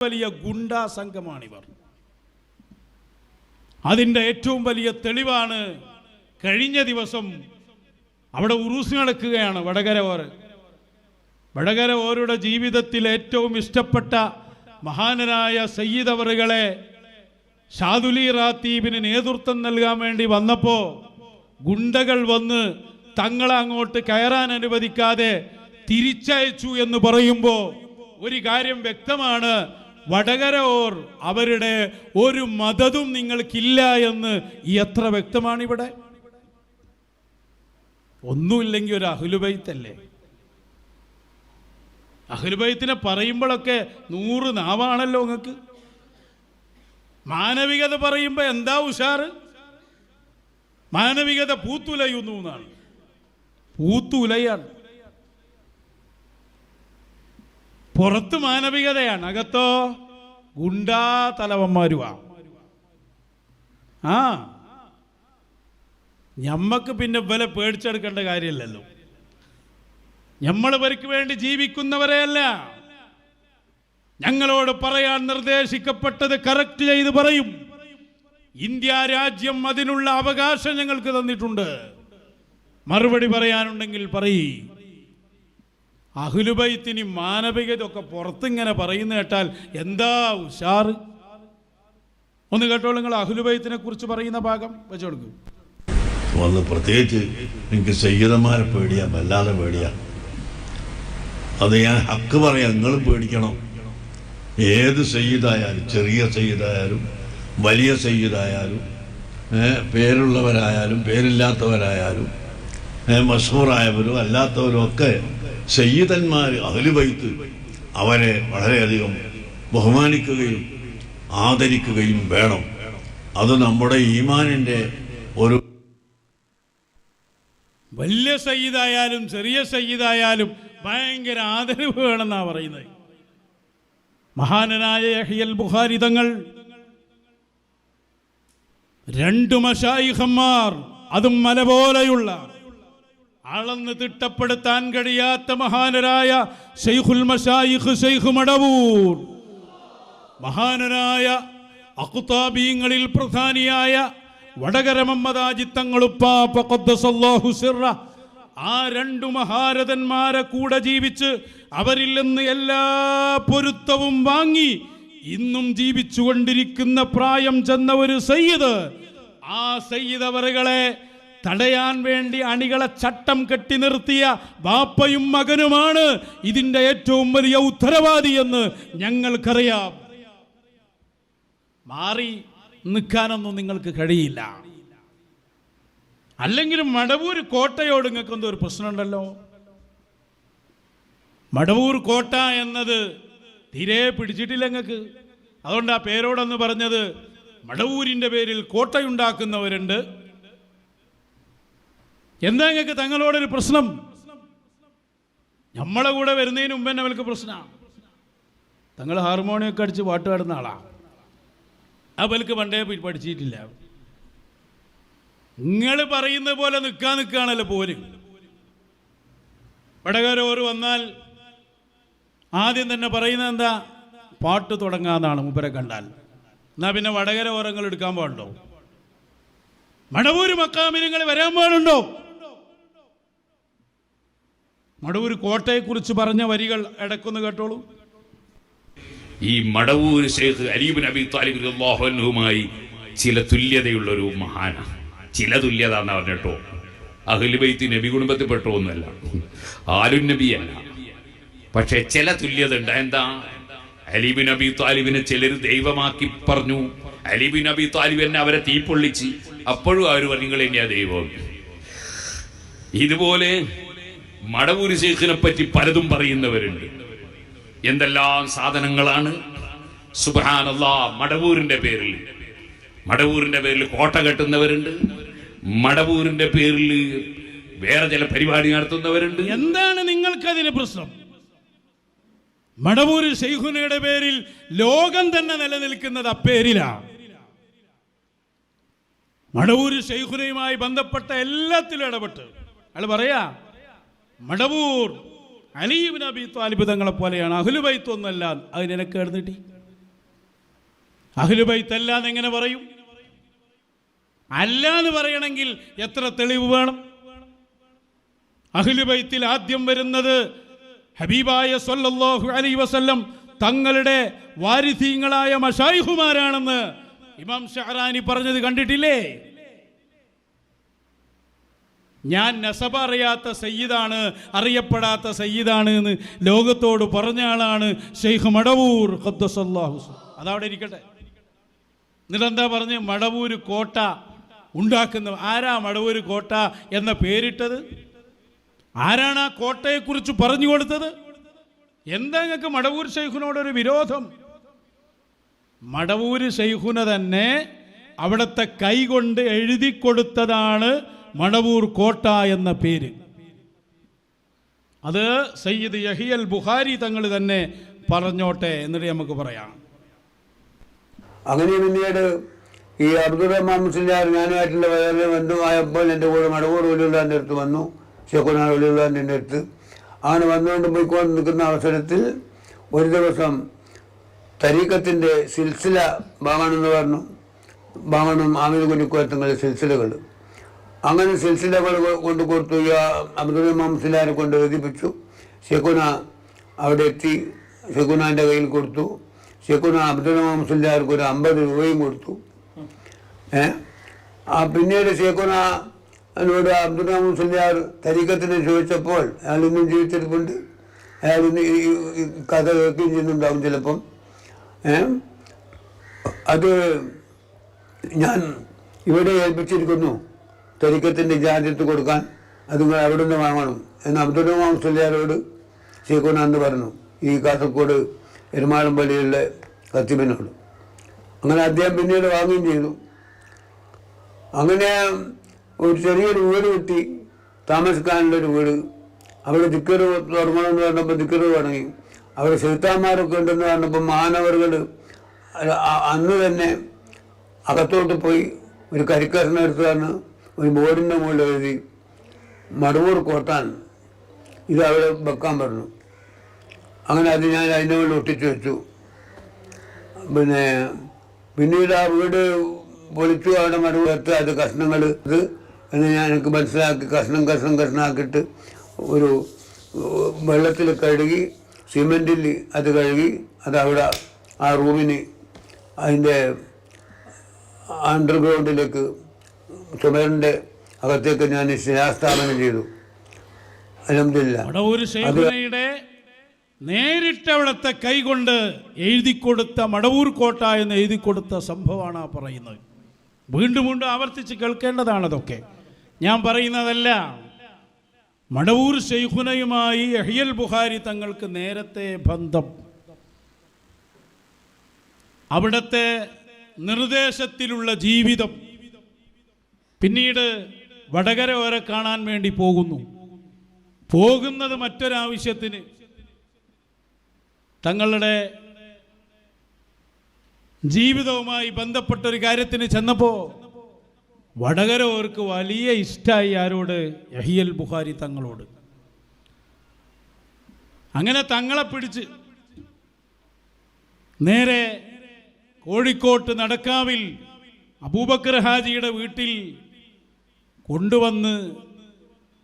വലിയ ഗുണ്ടാ സംഘമാണിവർ. അതിന്റെ ഏറ്റവും വലിയ തെളിവാണ് കഴിഞ്ഞ ദിവസം അവിടെ ഉറൂസ് നടക്കുകയാണ് വടകര ഓര് വടകര ഓരുടെ ജീവിതത്തിൽ ഏറ്റവും ഇഷ്ടപ്പെട്ട മഹാനരായ സയ്യിദ് അവറുകളെ ഷാദുലി റാത്തീബിന് നേതൃത്വം നൽകാൻ വേണ്ടി വന്നപ്പോൾ ഗുണ്ടകൾ വന്ന് തങ്ങളെ അങ്ങോട്ട് കയറാൻ അനുവദിക്കാതെ തിരിച്ചയച്ചു എന്ന് പറയുമ്പോൾ ഒരു കാര്യം വ്യക്തമാണ്. വടകര ഓർ അവരുടെ ഒരു മതതും നിങ്ങൾക്കില്ല എന്ന് എത്ര വ്യക്തമാണ് ഇവിടെ ഒന്നുമില്ലെങ്കിൽ ഒരു അഹുലുബൈത്തല്ലേ? അഹുലുബൈത്തിനെ പറയുമ്പോഴൊക്കെ നൂറ് നാവാണല്ലോ നിങ്ങൾക്ക് മാനവികത പറയുമ്പോൾ എന്താ ഉഷാറ്? മാനവികത പൂത്തുലയുന്നു എന്നാണ്. പൂത്തുലയാണ്. പുറത്ത് മാനവികതയാണ്. അകത്തോ ഗുണ്ടാ തലവന്മാരുവാ. ആ. ഞമ്മക്ക് പിന്നെ വില പേടിച്ചെടുക്കേണ്ട കാര്യമില്ലല്ലോ. ഞമ്മൾ ഇവർക്ക് വേണ്ടി ജീവിക്കുന്നവരെയല്ല ഞങ്ങളോട് പറയാൻ നിർദ്ദേശിക്കപ്പെട്ടത് കറക്റ്റ് ചെയ്ത് പറയും. ഇന്ത്യ രാജ്യം അതിനുള്ള അവകാശം ഞങ്ങൾക്ക് തന്നിട്ടുണ്ട്. മറുപടി പറയാനുണ്ടെങ്കിൽ പറയ്. അഹുലുബൈത്തിന് മാനവികത ഒക്കെ പുറത്തിങ്ങനെ പറയുന്ന കേട്ടാൽ എന്താ ഉഷാർ ഒന്ന് കേട്ടോളൂ നിങ്ങൾ അഹുലുബൈത്തിനെ കുറിച്ച് പറയുന്ന ഭാഗം വെച്ചു കൊടുക്കും. പ്രത്യേകിച്ച് എനിക്ക് സയ്യിദന്മാരെ പേടിയാ വല്ലാതെ പേടിയാ. അത് ഞാൻ ഹക്ക് പറയാം നിങ്ങളും പേടിക്കണം. ഏത് സയ്യിദായാലും ചെറിയ സയ്യിദായാലും വലിയ സയ്യിദായാലും പേരുള്ളവരായാലും പേരില്ലാത്തവരായാലും മഷൂറായവരും അല്ലാത്തവരും ഒക്കെ സയ്യിദന്മാർ അഹലുബൈത്ത് അവരെ വളരെയധികം ബഹുമാനിക്കുകയും ആദരിക്കുകയും വേണം. അത് നമ്മുടെ ഈമാനിന്റെ ഒരു വലിയ സയ്യിദായാലും ചെറിയ സയ്യിദായാലും ഭയങ്കര ആദരവ് വേണമെന്നാണ് പറയുന്നത്. മഹാനനായ യഹിയൽ ബുഹാരി തങ്ങൾ രണ്ടു മഷായിഹന്മാർ അതും മല പോലെയുള്ള അളന്ന് തിട്ടപ്പെടുത്താൻ കഴിയാത്ത മഹാനരായ ഷെയ്ഖുൽ മഷായിഖ് ഷെയ്ഖ് മടവൂർ. മഹാനരായ അഖുതാബീങ്ങളിൽ പ്രധാനിയായ വടകര സിറ. ആ രണ്ടു മഹാരഥന്മാരെ കൂടെ ജീവിച്ച് അവരിൽ നിന്ന് എല്ലാ പൊരുത്തവും വാങ്ങി ഇന്നും ജീവിച്ചുകൊണ്ടിരിക്കുന്ന പ്രായം ചെന്ന ഒരു സയ്യിദ്. ആ സയ്യിദ് അവറുകളെ തടയാൻ വേണ്ടി അണികളെ ചട്ടം കെട്ടി നിർത്തിയ ബാപ്പയും മകനുമാണ് ഇതിന്റെ ഏറ്റവും വലിയ ഉത്തരവാദി എന്ന് ഞങ്ങൾക്കറിയാം. മാറി നിൽക്കാനൊന്നും നിങ്ങൾക്ക് കഴിയില്ല. അല്ലെങ്കിലും മടവൂർ കോട്ടയോട് നിങ്ങൾക്ക് എന്തോ ഒരു പ്രശ്നമുണ്ടല്ലോ. മടവൂർ കോട്ട എന്നത് തീരെ പിടിച്ചിട്ടില്ല നിങ്ങൾക്ക്. അതുകൊണ്ട് ആ പേരോടെന്ന് പറഞ്ഞത് മടവൂരിന്റെ പേരിൽ കോട്ടയുണ്ടാക്കുന്നവരുണ്ട്. എന്താ നിങ്ങൾക്ക് തങ്ങളോടൊരു പ്രശ്നം? നമ്മളെ കൂടെ വരുന്നതിന് മുമ്പ് തന്നെ അവർക്ക് പ്രശ്നമാണ് തങ്ങൾ ഹാർമോണിയൊക്കെ അടിച്ച് പാട്ട് പാടുന്ന ആളാണ് അവർക്ക് പണ്ടേ പഠിച്ചിട്ടില്ല. നിങ്ങൾ പറയുന്ന പോലെ നിൽക്കാൻ നിൽക്കുകയാണല്ലോ പോര്. വടകരോർ വന്നാൽ ആദ്യം തന്നെ പറയുന്നത് എന്താ? പാട്ട് തുടങ്ങാന്നാണ് മുപ്പരെ കണ്ടാൽ. എന്നാ പിന്നെ വടകര ഓരങ്ങൾ എടുക്കാൻ പാടുണ്ടോ? മടവൂര് മക്കാമിനങ്ങൾ വരാൻ പാടുണ്ടോ? മടവൂർ കോട്ടയെക്കുറിച്ച് പറഞ്ഞ വരികൾ ഇടക്കൊന്ന് കേട്ടോളൂ. ഈ മടവൂർ ഷെയ്ഖ് അലീബ് നബി താലിബ് ചില തുല്യതയുള്ള ഒരു മഹാന. ചില തുല്യത എന്ന് പറഞ്ഞിട്ടോ അഹ്ലുബൈത്ത് നബി കുടുംബത്തിൽപ്പെട്ടോ ഒന്നുമല്ല ആലുൻ നബിയല്ല പക്ഷെ ചില തുല്യത ഉണ്ട് എന്താ? അലീബ് നബി താലിബിനെ ചിലർ ദൈവമാക്കി പറഞ്ഞു. അലീബ് നബി താലിബ് എന്നെ അവരെ തീപ്പൊള്ളിച്ച്. അപ്പോഴും അവർ പറഞ്ഞു തന്നെയാ ദൈവം. ഇതുപോലെ മടവൂർ ശേഖിനെ പറ്റി പലതും പറയുന്നവരുണ്ട്. എന്തെല്ലാം സാധനങ്ങളാണ്? സുബാനല്ലാ മടവൂരിന്റെ പേരിൽ. മടവൂരിന്റെ പേരിൽ കോട്ട കെട്ടുന്നവരുണ്ട്. മടവൂരിന്റെ പേരിൽ വേറെ ചില പരിപാടി നടത്തുന്നവരുണ്ട്. എന്താണ് നിങ്ങൾക്കതിന് പ്രശ്നം? മടവൂര് ഷെയ്ഖുനയുടെ പേരിൽ ലോകം തന്നെ നിലനിൽക്കുന്നത് അപ്പേരിലാണ് മടവൂര് ഷെയ്ഖുനയുമായി ബന്ധപ്പെട്ട എല്ലാത്തിലും ഇടപെട്ട്. അയാൾ പറയാ മടവൂർ അലീബ് നബി താലിബ് തങ്ങളെ പോലെയാണ് അഹുലുബൈത്ത് ഒന്നല്ല അത് നിനക്ക് അഹുലുബൈത്ത് അല്ല എന്നെങ്ങനെ പറയും. അല്ല എന്ന് പറയണമെങ്കിൽ എത്ര തെളിവ് വേണം? അഖിലുബൈത്തിൽ ആദ്യം വരുന്നത് ഹബീബായ സൊല്ലാഹു അലൈഹി വസല്ലം തങ്ങളുടെ വാരിധീങ്ങളായ മഷായിഹുമാരാണെന്ന് ഇമാം ഷഹറാനി പറഞ്ഞത് കണ്ടിട്ടില്ലേ? ഞാൻ നസബ അറിയാത്ത സയ്യിദാണ് അറിയപ്പെടാത്ത സയ്യിദാണ് എന്ന് ലോകത്തോട് പറഞ്ഞ ആളാണ് ഷെയ്ഖ് മടവൂർ ഖദ്ദസല്ലാഹു അതവിടെ ഇരിക്കട്ടെ. എന്നിട്ടെന്താ പറഞ്ഞ്? മടവൂര് കോട്ട ഉണ്ടാക്കുന്ന ആരാ മടവൂര് കോട്ട എന്ന പേരിട്ടത്? ആരാണ് ആ കോട്ടയെക്കുറിച്ച് പറഞ്ഞു കൊടുത്തത്? എന്താ ഞങ്ങൾക്ക് മടവൂർ ഷെയ്ഖിനോടൊരു വിരോധം? മടവൂര് ഷെയ്ഖുന തന്നെ അവിടുത്തെ കൈകൊണ്ട് എഴുതി കൊടുത്തതാണ് മടവൂർ കോട്ട എന്ന പേര്. അത് സയ്യിദ് യഹിയൽ ബുഹാരി തങ്ങൾ തന്നെ പറഞ്ഞോട്ടെ എന്നിട്ട് നമുക്ക് പറയാം. അങ്ങനെ പിന്നീട് ഈ അബ്ദുറഹ്മാൻ മുസ്ലിയാർ ഞാനുമായിട്ടുള്ള വളരെ ബന്ധുവായപ്പോൾ എന്റെ കൂടെ മടവൂർ ഒലിയുള്ളാന്റെ അടുത്ത് വന്നു. ഷെഖുനാൻ ഒലിയുള്ളാന്റെ അടുത്ത്. അങ്ങനെ വന്നുകൊണ്ട് പോയിക്കൊണ്ട് നിൽക്കുന്ന അവസരത്തിൽ ഒരു ദിവസം തരീക്കത്തിന്റെ സിൽസില ബാമണെന്ന് പറഞ്ഞു. ബാമണും ആമിന് കുഞ്ഞിക്കോത്തങ്ങളുടെ സിൽസിലകൾ. അങ്ങനെ സിൽസിലകൾ കൊണ്ട് കൊടുത്തു. ഈ മംസിലാരെ കൊണ്ട് എഴുതിപ്പിച്ചു. ഷെഖുന അവിടെ എത്തി. ഷെഖുനാന്റെ കയ്യിൽ കൊടുത്തു. ഷെഖുന അബ്ദുൾ മംസിലാർക്ക് ഒരു അമ്പത് രൂപയും കൊടുത്തു. ഏ? ആ പിന്നീട് ഷെഖുന എന്നോട് അബ്ദുൽ മുസ്ലിയാർ തരീക്കത്തിന് ചോദിച്ചപ്പോൾ അയാൾ ഇന്നും ജീവിച്ചിരിപ്പുണ്ട്. അയാൾ ഇന്ന് ഈ കഥ കേൾക്കുകയും ചെയ്യുന്നുണ്ടാവും ചിലപ്പം. അത് ഞാൻ ഇവിടെ ഏൽപ്പിച്ചിരിക്കുന്നു. തരിക്കത്തിന്റെ ജാതിയത്ത് കൊടുക്കാൻ അത് നിങ്ങൾ അവിടെ നിന്ന് വാങ്ങണം എന്ന് അബ്ദുൽ മുസ്ലിയാരോട് ഷെയ്ഖുന പറഞ്ഞു ഈ കാസർഗോഡ് എരുമാളം പള്ളിയിലെ കത്തിബിനോട് അങ്ങനെ അദ്ദേഹം പിന്നീട് വാങ്ങുകയും ചെയ്തു. അങ്ങനെ ഒരു ചെറിയൊരു വീട് കിട്ടി താമസിക്കാനുള്ള ഒരു വീട്. അവിടെ ദിക്കറ് തുടങ്ങണമെന്ന് പറഞ്ഞപ്പോൾ ദിക്കറ് തുടങ്ങി. അവിടെ ചെറുത്താന്മാരൊക്കെ ഉണ്ടെന്ന് പറഞ്ഞപ്പോൾ മാനവറുകൾ അന്ന് തന്നെ അകത്തോട്ട് പോയി ഒരു തന്ന് ഒരു ബോർഡിന്റെ മുകളിൽ എഴുതി മടവൂർ കോട്ടാൻ ഇത് അവിടെ വെക്കാൻ പറഞ്ഞു. അങ്ങനെ അത് ഞാൻ അതിന്റെ മുകളിൽ ഒട്ടിച്ചു വെച്ചു. പിന്നെ പിന്നീട് ആ വീട് പൊളിച്ചു അവിടെ മറുപടി അത് കഷ്ണങ്ങൾ ഇത് എന്ന് ഞാൻ എനിക്ക് മനസ്സിലാക്കി കഷ്ണം കഷ്ണം കഷ്ണമാക്കിയിട്ട് ഒരു വെള്ളത്തിൽ കഴുകി സിമെന്റിൽ അത് കഴുകി അത് അവിടെ ആ റൂമിന് അതിന്റെ അണ്ടർഗ്രൗണ്ടിലേക്ക് ചുമരിന്റെ അകത്തേക്ക് ഞാൻ ശിലാസ്ഥാപനം ചെയ്തു. അലഹമില്ല നേരിട്ട് അവിടുത്തെ കൈകൊണ്ട് എഴുതി കൊടുത്ത മടവൂർ കോട്ട എന്ന് എഴുതി കൊടുത്ത സംഭവമാണ് ആ പറയുന്നത്. വീണ്ടും വീണ്ടും ആവർത്തിച്ച് കേൾക്കേണ്ടതാണ് അതൊക്കെ. ഞാൻ പറയുന്നതല്ല മടവൂർ ഷെയ്ഖുനയുമായി അഹിയൽ ബുഹാരി തങ്ങൾക്ക് നേരത്തെ ബന്ധം. അവിടുത്തെ നിർദ്ദേശത്തിലുള്ള ജീവിതം പിന്നീട് വടകര വരെ കാണാൻ വേണ്ടി പോകുന്നു. പോകുന്നത് മറ്റൊരാവശ്യത്തിന് തങ്ങളുടെ ജീവിതവുമായി ബന്ധപ്പെട്ട ഒരു കാര്യത്തിന് ചെന്നപ്പോൾ വടകരവർക്ക് വലിയ ഇഷ്ടമായി ആരോട് യഹിയൽ ബുഹാരി തങ്ങളോട്. അങ്ങനെ തങ്ങളെ പിടിച്ച് നേരെ കോഴിക്കോട്ട് നടക്കാവിൽ അബൂബക്കർ ഹാജിയുടെ വീട്ടിൽ കൊണ്ടുവന്ന്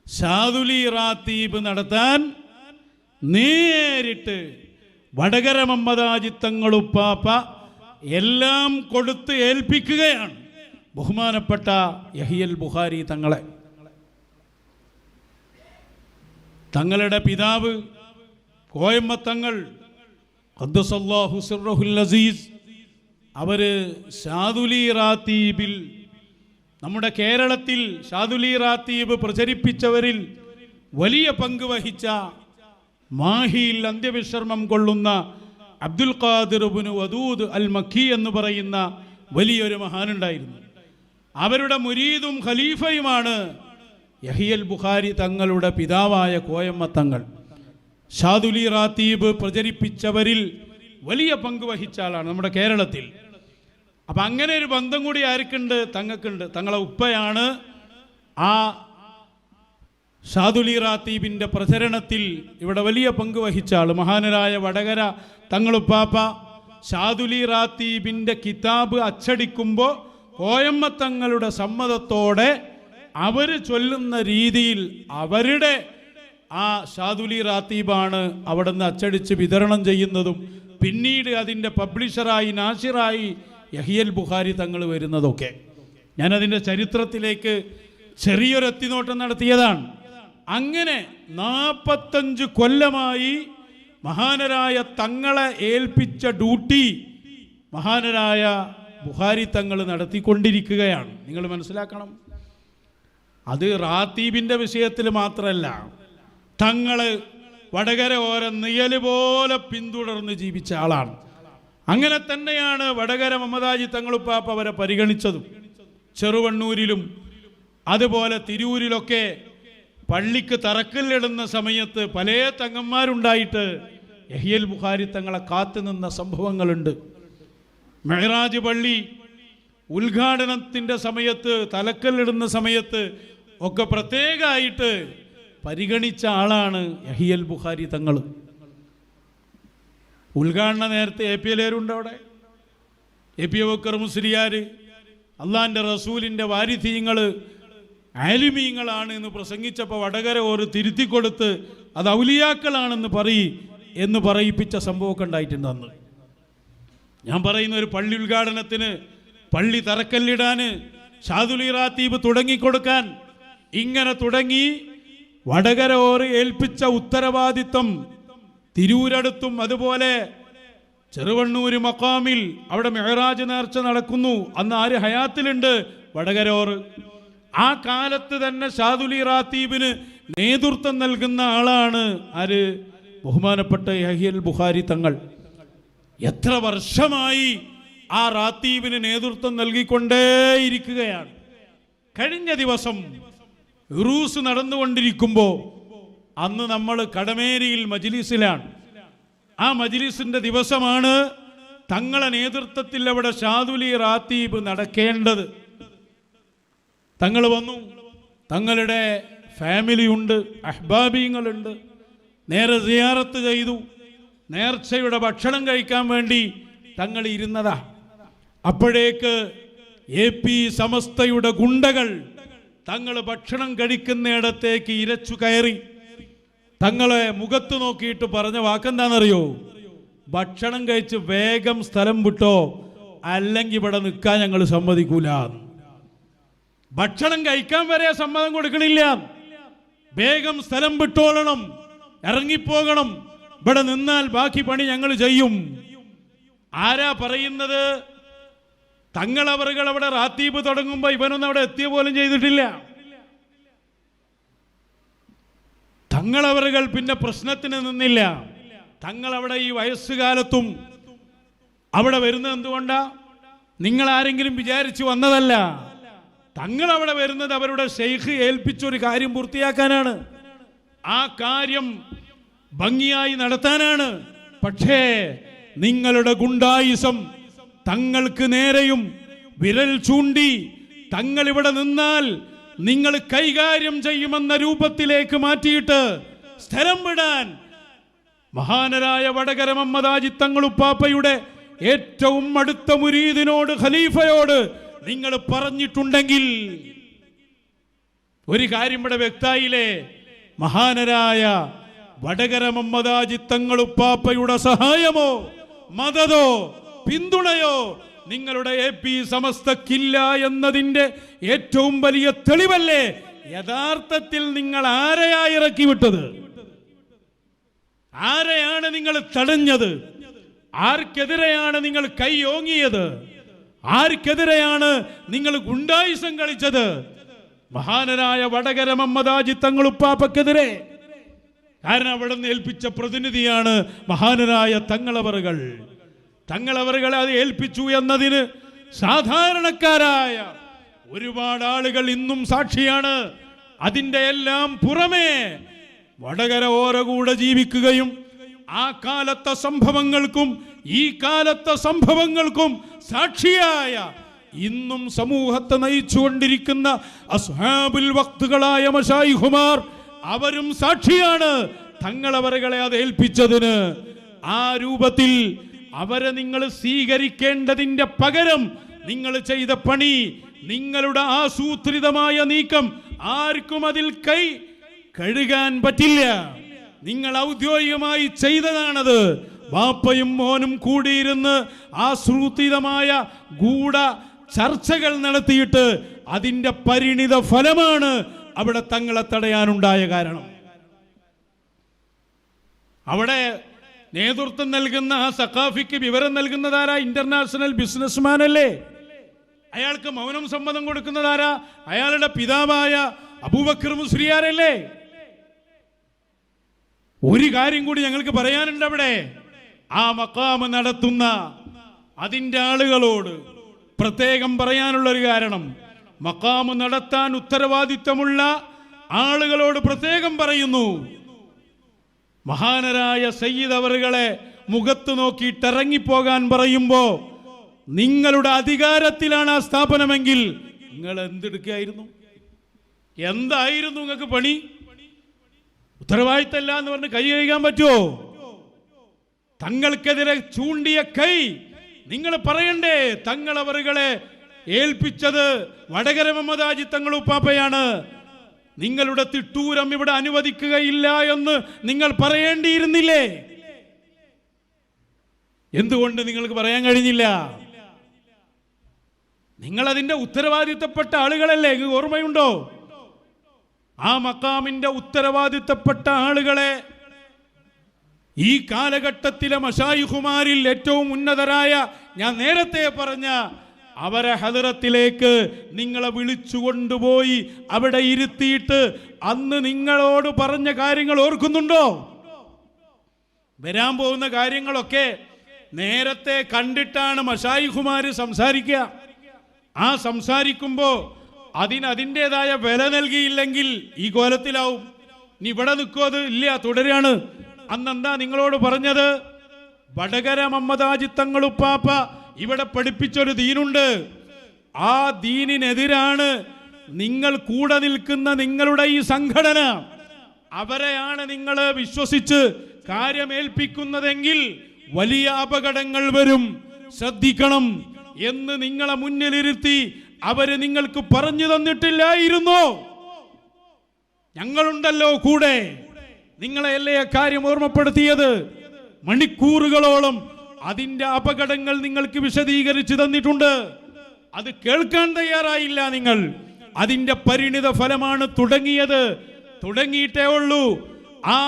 ഷാദുലി റാത്തീബ് നടത്താൻ നേരിട്ട് വടകര മമ്മദാജിത്തങ്ങളുപ്പാപ്പ എല്ലാം കൊടുത്ത് ഏൽപ്പിക്കുകയാണ്. ബഹുമാനപ്പെട്ട യഹിയൽ ബുഹാരി തങ്ങളെ. തങ്ങളുടെ പിതാവ് കോയമ്മത്തങ്ങൾ ഖദ്ദസല്ലാഹു സിർറഹുൽ അസീസ് അവർ ഷാദുലി റാത്തീബിൽ നമ്മുടെ കേരളത്തിൽ ഷാദുലി റാത്തീബ് പ്രചരിപ്പിച്ചവരിൽ വലിയ പങ്ക് വഹിച്ച മാഹിയിൽ അന്ത്യവിശ്രമം കൊള്ളുന്ന അബ്ദുൽ ഖാദിർ ബുനു വദൂദ് അൽ മഖി എന്ന് പറയുന്ന വലിയൊരു മഹാനുണ്ടായിരുന്നു. അവരുടെ മുരീദും ഖലീഫയുമാണ് യഹിയൽ ബുഖാരി തങ്ങളുടെ പിതാവായ കോയമ്മ തങ്ങൾ. ഷാദുലി റാത്തീബ് പ്രചരിപ്പിച്ചവരിൽ വലിയ പങ്ക് വഹിച്ച ആളാണ് നമ്മുടെ കേരളത്തിൽ. അപ്പം അങ്ങനെ ഒരു ബന്ധം കൂടി ആർക്കുണ്ട്? തങ്ങൾക്കുണ്ട്. തങ്ങളെ ഉപ്പയാണ്. ആ ഷാദുലി റാത്തീബിന്റെ പ്രചരണത്തിൽ ഇവിടെ വലിയ പങ്ക് വഹിച്ച ആൾ മഹാനരായ വടകര തങ്ങളുപ്പാപ്പ ഷാദുലി റാത്തീബിന്റെ കിതാബ് അച്ചടിക്കുമ്പോൾ കോയമ്മത്തങ്ങളുടെ സമ്മതത്തോടെ അവർ ചൊല്ലുന്ന രീതിയിൽ അവരുടെ ആ ഷാദുലി റാത്തീബാണ് അവിടെ നിന്ന് അച്ചടിച്ച് വിതരണം ചെയ്യുന്നതും പിന്നീട് അതിന്റെ പബ്ലിഷറായി നാഷിറായി യഹിയൽ ബുഹാരി തങ്ങൾ വരുന്നതൊക്കെ. ഞാനതിന്റെ ചരിത്രത്തിലേക്ക് ചെറിയൊരു എത്തിനോട്ടം നടത്തിയതാണ്. അങ്ങനെ നാൽപ്പത്തഞ്ച് കൊല്ലമായി മഹാനരായ തങ്ങളെ ഏൽപ്പിച്ച ഡ്യൂട്ടി മഹാനരായ ബുഹാരി തങ്ങൾ നടത്തിക്കൊണ്ടിരിക്കുകയാണ്. നിങ്ങൾ മനസ്സിലാക്കണം? അത് റാത്തീബിന്റെ വിഷയത്തിൽ മാത്രമല്ല തങ്ങൾ വടകര ഓര നിയൽ പോലെ പിന്തുടർന്ന് ജീവിച്ച ആളാണ്. അങ്ങനെ തന്നെയാണ് വടകര മമതാജി തങ്ങളുപ്പാപ്പ അവരെ പരിഗണിച്ചതും. ചെറുവണ്ണൂരിലും അതുപോലെ തിരൂരിലൊക്കെ പള്ളിക്ക് തറക്കല്ലിടുന്ന സമയത്ത് പല തങ്ങന്മാരുണ്ടായിട്ട് യഹിയൽ ബുഖാരി തങ്ങളെ കാത്തുനിന്ന സംഭവങ്ങളുണ്ട്. മെഹറാജ് പള്ളി ഉദ്ഘാടനത്തിന്റെ സമയത്ത് തലക്കല്ലിടുന്ന സമയത്ത് ഒക്കെ പ്രത്യേകമായിട്ട് പരിഗണിച്ച ആളാണ് യഹിയൽ ബുഖാരി തങ്ങൾ ഉദ്ഘാടന നേരത്തെ എ പി എല്ലേരുണ്ട് അവിടെ. എ പി ബക്കർ മുസ്ലിയാർ അള്ളാന്റെ റസൂലിന്റെ വാരിധീങ്ങൾ ആലിമീങ്ങളാണ് എന്ന് പ്രസംഗിച്ചപ്പോൾ വടകര ഒരു തിരുത്തി കൊടുത്ത് അത് ഔലിയാക്കളാണെന്ന് പറയി എന്ന് പറയിപ്പിച്ച സംഭവമൊക്കെ ഉണ്ടായിട്ടുണ്ട് അന്ന്. ഞാൻ പറയുന്ന ഒരു പള്ളി ഉദ്ഘാടനത്തിന് പള്ളി തറക്കല്ലിടാൻ ഷാദുലി റാത്തീബ് തുടങ്ങിക്കൊടുക്കാൻ ഇങ്ങനെ തുടങ്ങി വടകര ഓർ ഏൽപ്പിച്ച ഉത്തരവാദിത്വം തിരൂരടുത്തും അതുപോലെ ചെറുവണ്ണൂര് മക്കാമിൽ അവിടെ മെഹറാജ് നേർച്ച നടക്കുന്നു. അന്ന് ആര് ഹയാത്തിലുണ്ട്? വടകരോർ ആ കാലത്ത് തന്നെ ഷാദുലി റാത്തീബിന് നേതൃത്വം നൽകുന്ന ആളാണ് ആര്? ബഹുമാനപ്പെട്ട യഹിയൽ ബുഖാരി തങ്ങൾ. എത്ര വർഷമായി ആ റാത്തീബിന് നേതൃത്വം നൽകിക്കൊണ്ടേയിരിക്കുകയാണ്. കഴിഞ്ഞ ദിവസം റൂസ് നടന്നുകൊണ്ടിരിക്കുമ്പോൾ അന്ന് നമ്മൾ കടമേരിയിൽ മജ്ലിസിലാണ്. ആ മജ്ലിസിന്റെ ദിവസമാണ് തങ്ങളെ നേതൃത്വത്തിൽ അവിടെ ഷാദുലി റാത്തീബ് നടക്കേണ്ടത്. തങ്ങൾ വന്നു. തങ്ങളുടെ ഫാമിലിയുണ്ട് അഹ്ബാബീങ്ങളുണ്ട്. നേരെ സിയാറത്ത് ചെയ്തു. നേർച്ചയുടെ ഭക്ഷണം കഴിക്കാൻ വേണ്ടി തങ്ങൾ ഇരുന്നതാ. അപ്പോഴേക്ക് എ പി സമസ്തയുടെ ഗുണ്ടകൾ തങ്ങൾ ഭക്ഷണം കഴിക്കുന്നിടത്തേക്ക് ഇരച്ചു കയറി. തങ്ങളെ മുഖത്ത് നോക്കിയിട്ട് പറഞ്ഞ വാക്കെന്താണെന്നറിയോ? ഭക്ഷണം കഴിച്ച് വേഗം സ്ഥലം വിട്ടോ അല്ലെങ്കിൽ ഇവിടെ നിൽക്കാൻ ഞങ്ങൾ സമ്മതിക്കൂല. ഭക്ഷണം കഴിക്കാൻ വരെ സമ്മതം കൊടുക്കണില്ല. വേഗം സ്ഥലം വിട്ടോളണം ഇറങ്ങിപ്പോകണം. ഇവിടെ നിന്നാൽ ബാക്കി പണി ഞങ്ങൾ ചെയ്യും. ആരാ പറയുന്നത്? തങ്ങളവറുകൾ അവിടെ റാത്തീബ് തുടങ്ങുമ്പോൾ ഇവനൊന്നും അവിടെ എത്തിയ പോലും ചെയ്തിട്ടില്ല. തങ്ങളവറുകൾ പിന്നെ പ്രശ്നത്തിന് നിന്നില്ല. തങ്ങൾ അവിടെ ഈ വയസ്സുകാലത്തും അവിടെ വരുന്നത് എന്തുകൊണ്ടാ? നിങ്ങൾ ആരെങ്കിലും വിചാരിച്ചു വന്നതല്ല. തങ്ങൾ അവിടെ വരുന്നത് അവരുടെ ഷെയ്ഖ് ഏൽപ്പിച്ചൊരു കാര്യം പൂർത്തിയാക്കാനാണ്. ആ കാര്യം ഭംഗിയായി നടത്താനാണ്. പക്ഷേ നിങ്ങളുടെ ഗുണ്ടായിസം തങ്ങൾക്ക് നേരെയും വിരൽ ചൂണ്ടി തങ്ങൾ ഇവിടെ നിന്നാൽ നിങ്ങൾ കൈകാര്യം ചെയ്യുമെന്ന രൂപത്തിലേക്ക് മാറ്റിയിട്ട് സ്ഥലം വിടാൻ മഹാനരായ വടകര മമ്മദാജി തങ്ങളുപ്പാപ്പയുടെ ഏറ്റവും അടുത്ത മുരീദിനോട് ഖലീഫയോട് നിങ്ങൾ പറഞ്ഞിട്ടുണ്ടെങ്കിൽ ഒരു കാര്യം ഇവിടെ വ്യക്തായില്ലേ? മഹാനരായ വടകര മമ്മദാജി തങ്ങളുപ്പാപ്പയുടെ സഹായമോ മതതോ പിന്തുണയോ നിങ്ങളുടെ എ പി സമസ്തക്കില്ല എന്നതിന്റെ ഏറ്റവും വലിയ തെളിവല്ലേ? യഥാർത്ഥത്തിൽ നിങ്ങൾ ആരെയാ ഇറക്കി വിട്ടത് ആരെയാണ് നിങ്ങൾ തടഞ്ഞത്? ആർക്കെതിരെയാണ് നിങ്ങൾ കൈയോങ്ങിയത് ആർക്കെതിരെയാണ് നിങ്ങൾ ഗുണ്ടായുസം കളിച്ചത്? മഹാനരായ വടകര മമ്മദാജി തങ്ങളുപ്പാപ്പക്കെതിരെ കാരണം അവിടെ നിന്ന് ഏൽപ്പിച്ച പ്രതിനിധിയാണ് മഹാനരായ തങ്ങളവറുകൾ. തങ്ങളവറുകളെ അത് ഏൽപ്പിച്ചു എന്നതിന് സാധാരണക്കാരായ ഒരുപാട് ആളുകൾ ഇന്നും സാക്ഷിയാണ്. അതിന്റെ എല്ലാം പുറമേ വടകര ഓര കൂടെ ജീവിക്കുകയും ആ കാലത്തെ സംഭവങ്ങൾക്കും ഈ കാലത്തെ സംഭവങ്ങൾക്കും സാക്ഷിയായ ഇന്നും സമൂഹത്തെ നയിച്ചുകൊണ്ടിരിക്കുന്ന അസ്ഹാബുൽ വക്തുകളായ മഷായിഹുമാർ അവരും സാക്ഷിയാണ്. തങ്ങളവറുകളെ അത് ഏൽപ്പിച്ചതിന് ആ രൂപത്തിൽ അവരെ നിങ്ങൾ സ്വീകരിക്കേണ്ടതിന്റെ പകരം നിങ്ങൾ ചെയ്ത പണി നിങ്ങളുടെ ആസൂത്രിതമായ നീക്കം ആർക്കും അതിൽ കൈ കഴുകാൻ പറ്റില്ല. നിങ്ങൾ ഔദ്യോഗികമായി ചെയ്തതാണത്. ബാപ്പയും മോനും കൂടിയിരുന്ന് ആസൂത്രിതമായ ഗൂഢ ചർച്ചകൾ നടത്തിയിട്ട് അതിന്റെ പരിണിത ഫലമാണ് അവിടെ തങ്ങളെ തടയാനുണ്ടായ കാരണം. അവിടെ നേതൃത്വം നൽകുന്ന ആ സഖാഫിക്ക് വിവരം നൽകുന്നതാരാ? ഇന്റർനാഷണൽ ബിസിനസ്മാൻ അല്ലേ? അയാൾക്ക് മൗനം സമ്മതം കൊടുക്കുന്നതാരാ? അയാളുടെ പിതാവായ അബൂബക്കർ മുസ്ലിയാരല്ലേ? ഒരു കാര്യം കൂടി ഞങ്ങൾക്ക് പറയാനുണ്ട് അവിടെ. ആ മക്കാമ് നടത്തുന്ന അതിന്റെ ആളുകളോട് പ്രത്യേകം പറയാനുള്ള ഒരു കാരണം മക്കാമ് നടത്താൻ ഉത്തരവാദിത്തമുള്ള ആളുകളോട് പ്രത്യേകം പറയുന്നു. മഹാനരായ സയ്യിദ് അവറുകളെ മുഖത്ത് നോക്കിയിട്ട് ഇറങ്ങിപ്പോകാൻ പറയുമ്പോ നിങ്ങളുടെ അധികാരത്തിലാണ് ആ സ്ഥാപനമെങ്കിൽ നിങ്ങൾ എന്തെടുക്കുകയായിരുന്നു? എന്തായിരുന്നു നിങ്ങൾക്ക് പണി? ഉത്തരവാദിത്തമല്ല എന്ന് പറഞ്ഞ് കൈ കഴിക്കാൻ പറ്റുമോ തങ്ങൾക്കെതിരെ ചൂണ്ടിയ കൈ നിങ്ങൾ പറയണ്ടേ? തങ്ങൾ അവറുകളെ ഏൽപ്പിച്ചത് വടകര മമതാജി തങ്ങൾ ഉപ്പാപ്പയാണ്. നിങ്ങളുടെ തിട്ടൂരം ഇവിടെ അനുവദിക്കുകയില്ല എന്ന് നിങ്ങൾ പറയേണ്ടിയിരുന്നില്ലേ? എന്തുകൊണ്ട് നിങ്ങൾക്ക് പറയാൻ കഴിഞ്ഞില്ല? നിങ്ങൾ അതിന്റെ ഉത്തരവാദിത്തപ്പെട്ട ആളുകളല്ലേ? ഓർമ്മയുണ്ടോ? ആ മക്കാമിന്റെ ഉത്തരവാദിത്തപ്പെട്ട ആളുകളെ ഈ കാലഘട്ടത്തിലെ മഷായിഹുമാരിൽ ഏറ്റവും ഉന്നതരായ ഞാൻ നേരത്തെ പറഞ്ഞ അവരെ ഹദറത്തിലേക്ക് നിങ്ങളെ വിളിച്ചു കൊണ്ടുപോയി അവിടെ ഇരുത്തിയിട്ട് അന്ന് നിങ്ങളോട് പറഞ്ഞ കാര്യങ്ങൾ ഓർക്കുന്നുണ്ടോ? വരാൻ പോകുന്ന കാര്യങ്ങളൊക്കെ നേരത്തെ കണ്ടിട്ടാണ് മഷായിഹുമാര് സംസാരിക്കുക. ആ സംസാരിക്കുമ്പോൾ അതിന് അതിന്റെതായ വില നൽകിയില്ലെങ്കിൽ ഈ കോലത്തിലാവും. നീ ഇവിടെ നിൽക്കോ ഇല്ല തുടരാണ്. അന്നെന്താ നിങ്ങളോട് പറഞ്ഞത്? വടകര മമ്മദാജി തങ്ങളുപ്പാപ്പ ഇവിടെ പഠിപ്പിച്ചൊരു ദീനുണ്ട്. ആ ദീനിനെതിരാണ് നിങ്ങൾ കൂടെ നിൽക്കുന്ന നിങ്ങളുടെ ഈ സംഘടന. അവരെയാണ് നിങ്ങൾ വിശ്വസിച്ച് കാര്യമേൽപ്പിക്കുന്നതെങ്കിൽ വലിയ അപകടങ്ങൾ വരും. ശ്രദ്ധിക്കണം എന്ന് നിങ്ങളെ മുന്നിലിരുത്തി അവർ നിങ്ങൾക്ക് പറഞ്ഞു തന്നിട്ടില്ലായിരുന്നോ. ഞങ്ങളുണ്ടല്ലോ കൂടെ. നിങ്ങളെയല്ലേ കാര്യം ഓർമ്മപ്പെടുത്തിയത്? മണിക്കൂറുകളോളം അതിന്റെ അപകടങ്ങൾ നിങ്ങൾക്ക് വിശദീകരിച്ചു തന്നിട്ടുണ്ട്. അത് കേൾക്കാൻ തയ്യാറായില്ല നിങ്ങൾ. അതിന്റെ പരിണിത ഫലമാണ് തുടങ്ങിയത്. തുടങ്ങിയിട്ടേ ഉള്ളൂ. ആ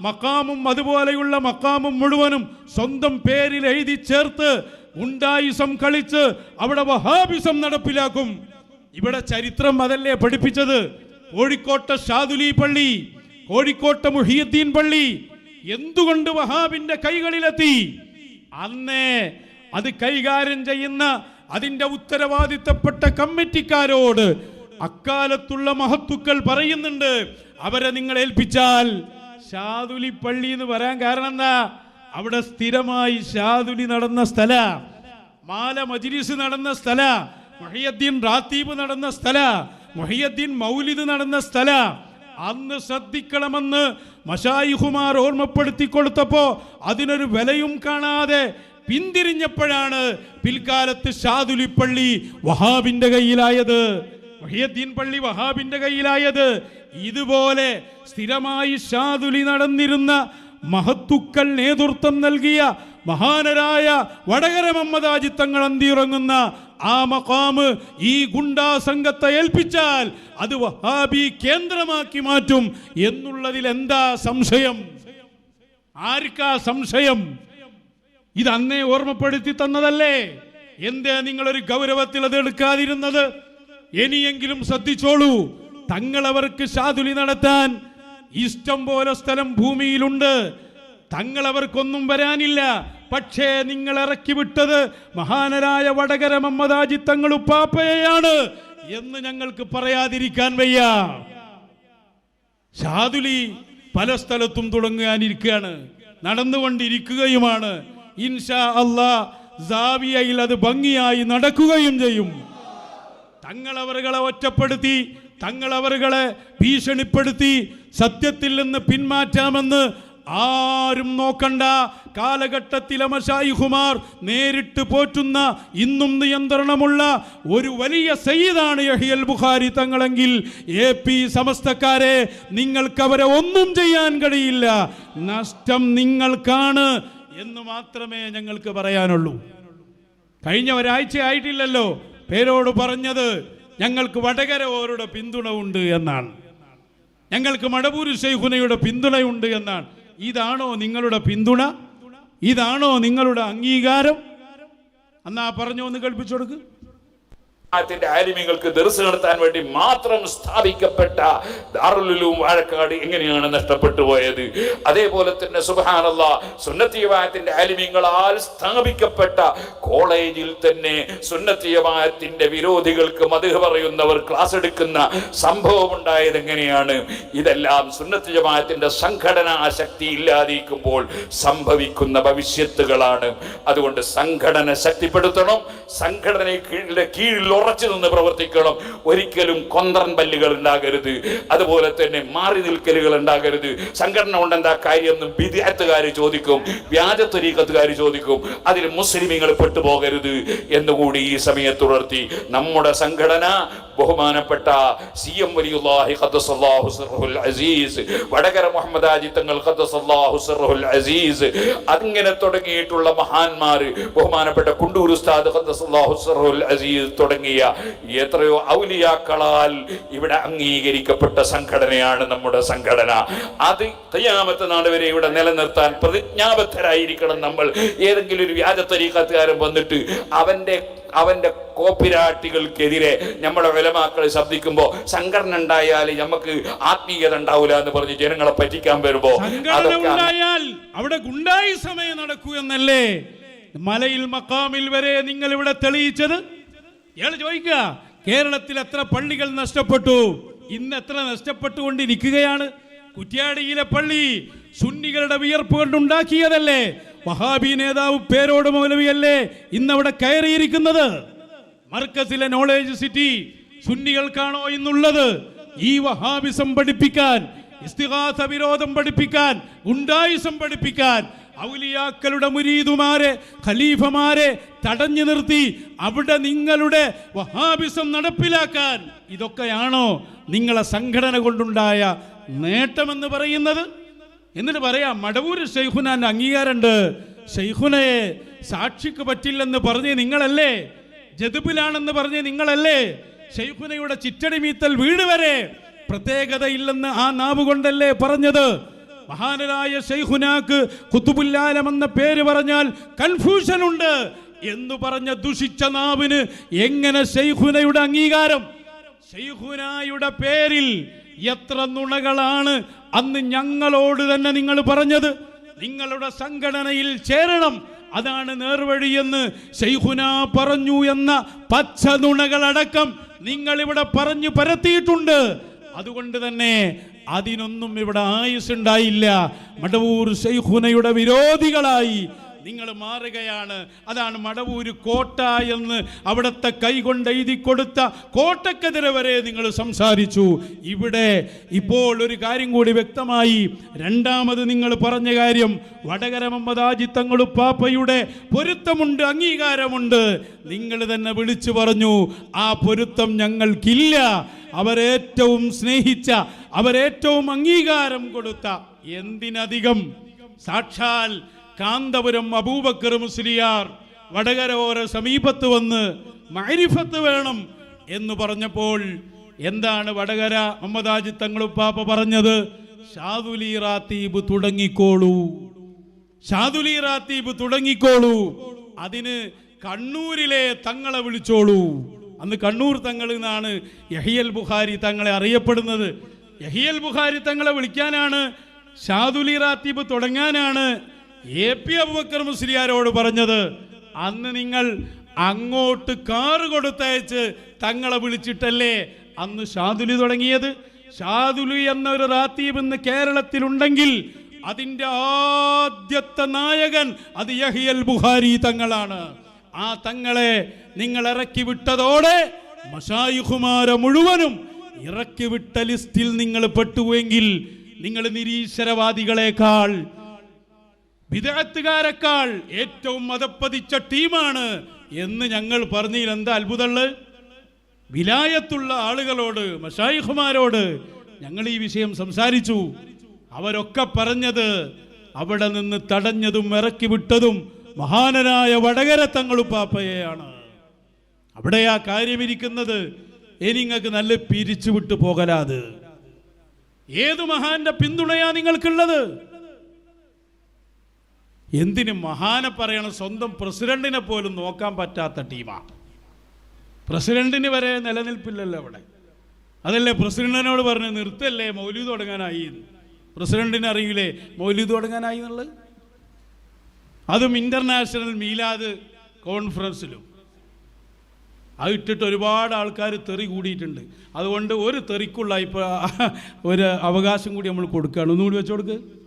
മക്കാമും അതുപോലെയുള്ള മക്കാമും മുഴുവനും സ്വന്തം പേരിൽ എഴുതി ചേർത്ത് ഉണ്ടായിസം കളിച്ച് അവിടെ വഹാബിസം നടപ്പിലാക്കും. ഇവിടെ ചരിത്രം അതല്ലേ പഠിപ്പിച്ചത്? കോഴിക്കോട്ടെ ഷാദുലി പള്ളി കോഴിക്കോട്ടെ മുഹിയുദ്ദീൻ പള്ളി. എന്തുകൊണ്ട് വഹാബിന്റെ കൈകളിലെത്തി? അന്നേ അത് കൈകാര്യം ചെയ്യുന്ന അതിന്റെ ഉത്തരവാദിത്തപ്പെട്ട കമ്മിറ്റിക്കാരോട് അക്കാലത്തുള്ള മഹത്തുക്കൾ പറയുന്നുണ്ട് അവരെ നിങ്ങൾ ഏൽപ്പിച്ചാൽ ഷാദുലി പള്ളി എന്ന് പറയാൻ കാരണം എന്താ? അവിടെ സ്ഥിരമായി ഷാദുലി നടന്ന സ്ഥല മാല മജ്ലിസ് നടന്ന സ്ഥല മൊഹിയദ്ദീൻ റാത്തീബ് നടന്ന സ്ഥല മൊഹിയദ്ദീൻ മൗലിദ് നടന്ന സ്ഥല അന്ന് ശ്രദ്ധിക്കണമെന്ന് മഷായിഹുമാർ ഓർമ്മപ്പെടുത്തി കൊടുത്തപ്പോ അതിനൊരു വിലയും കാണാതെ പിന്തിരിഞ്ഞപ്പോഴാണ് പിൽക്കാലത്ത് ഷാദുലി പള്ളി വഹാബിന്റെ കയ്യിലായത്. വഹിയദ്ദീൻ പള്ളി വഹാബിന്റെ കയ്യിലായത്. ഇതുപോലെ സ്ഥിരമായി ഷാദുലി നടന്നിരുന്ന മഹത്തുക്കൾ നേതൃത്വം നൽകിയ മഹാനരായ വടകര മമ്മദാജിത്തങ്ങൾ അന്തിയിറങ്ങുന്ന ആ മക്കാമ് ഈ ഗുണ്ടാ സംഘത്തെ ഏൽപ്പിച്ചാൽ അത് വഹാബി കേന്ദ്രമാക്കി മാറ്റും എന്നുള്ളതിൽ എന്താ സംശയം? ആർക്കാ സംശയം? ഇത് അന്നേ ഓർമ്മപ്പെടുത്തി തന്നതല്ലേ? എന്തേ നിങ്ങളൊരു ഗൗരവത്തിൽ അത് എടുക്കാതിരുന്നത്? ഇനിയെങ്കിലും ശ്രദ്ധിച്ചോളൂ തങ്ങളവർക്ക് ശാതുലി നടത്താൻ ഇഷ്ടം പോലെ സ്ഥലം ഭൂമിയിലുണ്ട്. തങ്ങളവർക്കൊന്നും വരാനില്ല. പക്ഷേ നിങ്ങൾ ഇറക്കി വിട്ടത് മഹാനരായ വടകര മമ്മദാജി തങ്ങൾ ഉപ്പാപ്പയാണ് എന്ന് ഞങ്ങൾക്ക് പറയാതിരിക്കാൻ വയ്യ. ഷാദുലി പല സ്ഥലത്തും തുടങ്ങാനിരിക്കുകയാണ്. നടന്നുകൊണ്ടിരിക്കുകയുമാണ്. ഇൻഷാ അള്ളാ സാവിയയിൽ അത് ഭംഗിയായി നടക്കുകയും ചെയ്യും. തങ്ങളവറുകളെ ഒറ്റപ്പെടുത്തി തങ്ങളവറുകളെ ഭീഷണിപ്പെടുത്തി സത്യത്തിൽ നിന്ന് പിന്മാറ്റാമെന്ന് ആരും നോക്കണ്ട. കാലഘട്ടത്തിലെ മഷായിഹുമാർ നേരിട്ട് പോറ്റുന്ന ഇന്നും നിയന്ത്രണമുള്ള ഒരു വലിയ സയ്യിദാണ് യഹിയൽ ബുഖാരി തങ്ങളെങ്കിൽ എ പി സമസ്തക്കാരെ നിങ്ങൾക്ക് അവരെ ഒന്നും ചെയ്യാൻ കഴിയില്ല. നഷ്ടം നിങ്ങൾക്കാണ് എന്ന് മാത്രമേ ഞങ്ങൾക്ക് പറയാനുള്ളൂ. കഴിഞ്ഞ ഒരാഴ്ച ആയിട്ടില്ലല്ലോ. പേരോട് പറഞ്ഞത് ഞങ്ങൾക്ക് വടകര ഓരുടെ പിന്തുണ ഉണ്ട് എന്നാണ്. ഞങ്ങൾക്ക് മടപൂരി ശൈഖുനയുടെ പിന്തുണയുണ്ട് എന്നാണ്. ഇതാണോ നിങ്ങളുടെ പിന്തുണ? ഇതാണോ നിങ്ങളുടെ അംഗീകാരം? അന്നാ പറഞ്ഞോ ഒന്ന് കേൾപ്പിച്ചു കൊടുക്ക് ത്തിന്റെ ആലിമ്യങ്ങൾക്ക് ദർസ് നടത്താൻ വേണ്ടി മാത്രം സ്ഥാപിക്കപ്പെട്ട ദാറുലും വാഴക്കാട് എങ്ങനെയാണ് നഷ്ടപ്പെട്ടു പോയത്? അതേപോലെ തന്നെ സുബാനല്ല സുന്നത്തിയവായത്തിന്റെ ആലിമ്യങ്ങളാൽ സ്ഥാപിക്കപ്പെട്ട കോളേജിൽ തന്നെ സുന്നത്തിയവായത്തിന്റെ വിരോധികൾക്ക് മതിഹ് പറയുന്നവർ ക്ലാസ് എടുക്കുന്ന സംഭവം ഉണ്ടായത് എങ്ങനെയാണ്? ഇതെല്ലാം സുന്നത്തിയവായത്തിന്റെ സംഘടനാ ശക്തി ഇല്ലാതിരിക്കുമ്പോൾ സംഭവിക്കുന്ന ഭവിഷ്യത്തുകളാണ്. അതുകൊണ്ട് സംഘടന ശക്തിപ്പെടുത്തണം. സംഘടനയുടെ കീഴിലോ ഉറച്ചു നിന്ന് പ്രവർത്തിക്കണം. ഒരിക്കലും കൊന്തൻ പല്ലുകൾ ഉണ്ടാകരുത്. അതുപോലെ തന്നെ മാറി നിൽക്കലുകൾ ഉണ്ടാകരുത്. സംഘടന കൊണ്ട് കാര്യം എന്ന് വിദ്യാർത്ഥുകാർ ചോദിക്കും. വ്യാജ ത്വരീക്കത്തുകാർ ചോദിക്കും. അതിൽ മുസ്ലിമീങ്ങൾ പെട്ടുപോകരുത് എന്നുകൂടി ഈ സമയത്ത് ഉണർത്തി. നമ്മുടെ സംഘടന ബഹുമാനപ്പെട്ട സി എം വലിയുല്ലാഹി അസീസ് വടകര മുഹമ്മദ് ആജി തങ്ങൾ അസീസ് അങ്ങനെ തുടങ്ങിയിട്ടുള്ള മഹാന്മാർ ബഹുമാനപ്പെട്ട കുണ്ടൂർ ഉസ്താദ് അസീസ് തുടങ്ങി തുടങ്ങിയ എത്രയോ ഔലിയാക്കളാൽ ഇവിടെ അംഗീകരിക്കപ്പെട്ട സംഘടനയാണ് നമ്മുടെ സംഘടന. അത് തയ്യാമത്തെ നാട് വരെ ഇവിടെ നിലനിർത്താൻ പ്രതിജ്ഞാബദ്ധരായിരിക്കണം നമ്മൾ. ഏതെങ്കിലും ഒരു വ്യാജ തരീക്കത്തുകാരൻ വന്നിട്ട് അവന്റെ അവന്റെ കോപ്പിരാട്ടികൾക്കെതിരെ നമ്മുടെ വിലമാക്കൾ ശബ്ദിക്കുമ്പോൾ സംഘടന ഉണ്ടായാൽ നമുക്ക് ആത്മീയത ഉണ്ടാവില്ല എന്ന് പറഞ്ഞ് ജനങ്ങളെ പറ്റിക്കാൻ വരുമ്പോ അവിടെ ഗുണ്ടായി സമയം നടക്കൂ എന്നല്ലേ? മലയിൽ മക്കാമിൽ വരെ നിങ്ങൾ ഇവിടെ തെളിയിച്ചത്? ഇയാൾ ചോദിക്കുക കേരളത്തിൽ എത്ര പള്ളികൾ നഷ്ടപ്പെട്ടു? ഇന്ന് എത്ര നഷ്ടപ്പെട്ടുകൊണ്ടിരിക്കുകയാണ്? കുറ്റ്യാടിയിലെ പള്ളി സുന്നികളുടെ വിയർപ്പ് കൊണ്ടുണ്ടാക്കിയതല്ലേ? വഹാബി നേതാവ് പേരോട് മൗലവിയല്ലേ ഇന്നവിടെ കയറിയിരിക്കുന്നത്? മർക്കസിലെ നോളേജ് സിറ്റി സുന്നികൾക്കാണോ ഇന്നുള്ളത്? ഈ വഹാബിസം പഠിപ്പിക്കാൻ ഇസ്തിഹാസ വിരോധം പഠിപ്പിക്കാൻ ഗുണ്ടായുസം പഠിപ്പിക്കാൻ ഔലിയാക്കളുടെ മുരീദുമാരെ ഖലീഫമാരെ തടഞ്ഞു നിർത്തി അവിടെ നിങ്ങളുടെ വഹാബിസം നടപ്പിലാക്കാൻ. ഇതൊക്കെയാണോ നിങ്ങളെ സംഘടന കൊണ്ടുണ്ടായ നേട്ടമെന്ന് പറയുന്നത്? എന്നിട്ട് പറയാം മടവൂര് ഷെയ്ഖുനാന്റെ അംഗീകാരമുണ്ട്. ഷെയ്ഖുനയെ സാക്ഷിക്ക് പറ്റില്ലെന്ന് പറഞ്ഞ് നിങ്ങളല്ലേ? ജതുബിലാണെന്ന് പറഞ്ഞ് നിങ്ങളല്ലേ? ഷെയ്ഖുനയുടെ ചിറ്റടി മീത്തൽ വീട് വരെ പ്രത്യേകതയില്ലെന്ന് ആ നാവ് കൊണ്ടല്ലേ പറഞ്ഞത്? മഹാനരായ ഷെയ്ഖുനാക്ക് കുത്തുബുല്ലാലം എന്ന പേര് പറഞ്ഞാൽ കൺഫ്യൂഷൻ ഉണ്ട് എന്ന് പറഞ്ഞ ദുഷിച്ച നാവിന് എങ്ങനെ ഷെയ്ഖുനയുടെ അംഗീകാരം? ഷെയ്ഖുനായുടെ പേരിൽ എത്ര നുണകളാണ് അന്ന് ഞങ്ങളോട് തന്നെ നിങ്ങൾ പറഞ്ഞത്? നിങ്ങളുടെ സംഘടനയിൽ ചേരണം. അതാണ് നേർവഴിയെന്ന് ഷെയ്ഖുന പറഞ്ഞു എന്ന പച്ച നുണകളടക്കം നിങ്ങൾ ഇവിടെ പറഞ്ഞു പരത്തിയിട്ടുണ്ട്. അതുകൊണ്ട് തന്നെ അതിനൊന്നും ഇവിടെ ആയുസ് ഉണ്ടായില്ല മടവൂർ ഷെയ്ഖുനയുടെ വിരോധികളായി നിങ്ങൾ മാറുകയാണ്. അതാണ് മടവൂര് കോട്ട എന്ന് അവിടുത്തെ കൈകൊണ്ട് എഴുതി കൊടുത്ത കോട്ടക്കെതിരെ വരെ നിങ്ങൾ സംസാരിച്ചു. ഇവിടെ ഇപ്പോൾ ഒരു കാര്യം കൂടി വ്യക്തമായി രണ്ടാമത് നിങ്ങൾ പറഞ്ഞ കാര്യം വടകര മമ്മദാജി തങ്ങളുപ്പാപ്പയുടെ പൊരുത്തമുണ്ട് അംഗീകാരമുണ്ട്. നിങ്ങൾ തന്നെ വിളിച്ചു പറഞ്ഞു ആ പൊരുത്തം ഞങ്ങൾക്കില്ല. അവരേറ്റവും സ്നേഹിച്ച അവരേറ്റവും അംഗീകാരം കൊടുത്ത എന്തിനധികം? സാക്ഷാൽ കാന്തപുരം അബൂബക്കർ മുസ്ലിയാർ വടകര ഓരോ സമീപത്ത് വന്ന് മൈരിഫത്ത് വേണം എന്ന് പറഞ്ഞപ്പോൾ എന്താണ് വടകര മമ്മദാജി തങ്ങളുപ്പാപ്പ പറഞ്ഞത്? ഷാദുലി തുടങ്ങിക്കോളൂ. ഷാദുലി റാത്തീബ് തുടങ്ങിക്കോളൂ. അതിന് കണ്ണൂരിലെ തങ്ങളെ വിളിച്ചോളൂ. അന്ന് കണ്ണൂർ തങ്ങൾ എന്നാണ് യഹിയൽ ബുഖാരി തങ്ങളെ അറിയപ്പെടുന്നത്. യഹിയൽ ബുഖാരി തങ്ങളെ വിളിക്കാനാണ്. ഷാദുലി റാത്തീബ് തുടങ്ങാനാണ്. എ പി അബുബക്കർ പറഞ്ഞത് അന്ന് നിങ്ങൾ അങ്ങോട്ട് കാറ് കൊടുത്തയച്ച് തങ്ങളെ വിളിച്ചിട്ടല്ലേ അന്ന് ഷാദുലി തുടങ്ങിയത്? ഷാദുലി എന്നൊരു റാത്തീബ് ഇന്ന് കേരളത്തിലുണ്ടെങ്കിൽ അതിന്റെ ആദ്യത്തെ നായകൻ അത് യഹിയൽ ബുഹാരി തങ്ങളാണ്. ആ തങ്ങളെ നിങ്ങൾ ഇറക്കി വിട്ടതോടെ മഷായുഹുമാരെ മുഴുവനും ഇറക്കി വിട്ട ലിസ്റ്റിൽ നിങ്ങൾ പെട്ടുവെങ്കിൽ നിങ്ങൾ നിരീശ്വരവാദികളെക്കാൾ വിദഗ്ധകാരെക്കാൾ ഏറ്റവും മതപ്പതിച്ച ടീമാണ് എന്ന് ഞങ്ങൾ പറഞ്ഞതിൽ എന്താ അത്ഭുതമുള്ള വിലായത്തുള്ള ആളുകളോട് മഷായിഖുമാരോട് ഞങ്ങൾ ഈ വിഷയം സംസാരിച്ചു. അവരൊക്കെ പറഞ്ഞത് അവിടെ നിന്ന് തടഞ്ഞതും ഇറക്കി വിട്ടതും മഹാനനായ വടകര തങ്ങളുപ്പാപ്പയെയാണ് അവിടെ ആ കാര്യമിരിക്കുന്നത് ഇനി നിങ്ങൾക്ക് നല്ല പിരിച്ചു വിട്ടു പോകലാത്. ഏത് മഹാന്റെ പിന്തുണയാ നിങ്ങൾക്കുള്ളത്? എന്തിന് മഹാനെ പറയണം? സ്വന്തം പ്രസിഡന്റിനെ പോലും നോക്കാൻ പറ്റാത്ത ടീമാണ് പ്രസിഡന്റിന് വരെ നിലനിൽപ്പില്ലല്ലോ അവിടെ. അതല്ലേ പ്രസിഡന്റിനോട് പറഞ്ഞ് നിർത്തല്ലേ മൗലി തുടങ്ങാനായി പ്രസിഡന്റിന് അറിയില്ലേ മൗലി തുടങ്ങാനായി എന്നുള്ളത്? അതും ഇന്റർനാഷണൽ മീലാദ് കോൺഫറൻസിലും. അത് ഇട്ടിട്ട് ഒരുപാട് ആൾക്കാർ തെറി കൂടിയിട്ടുണ്ട്. അതുകൊണ്ട് ഒരു തെറിക്കുള്ള ഇപ്പോൾ ഒരു അവകാശം കൂടി നമ്മൾ കൊടുക്കുകയാണ്. ഒന്നുകൂടി വെച്ചു കൊടുക്ക്.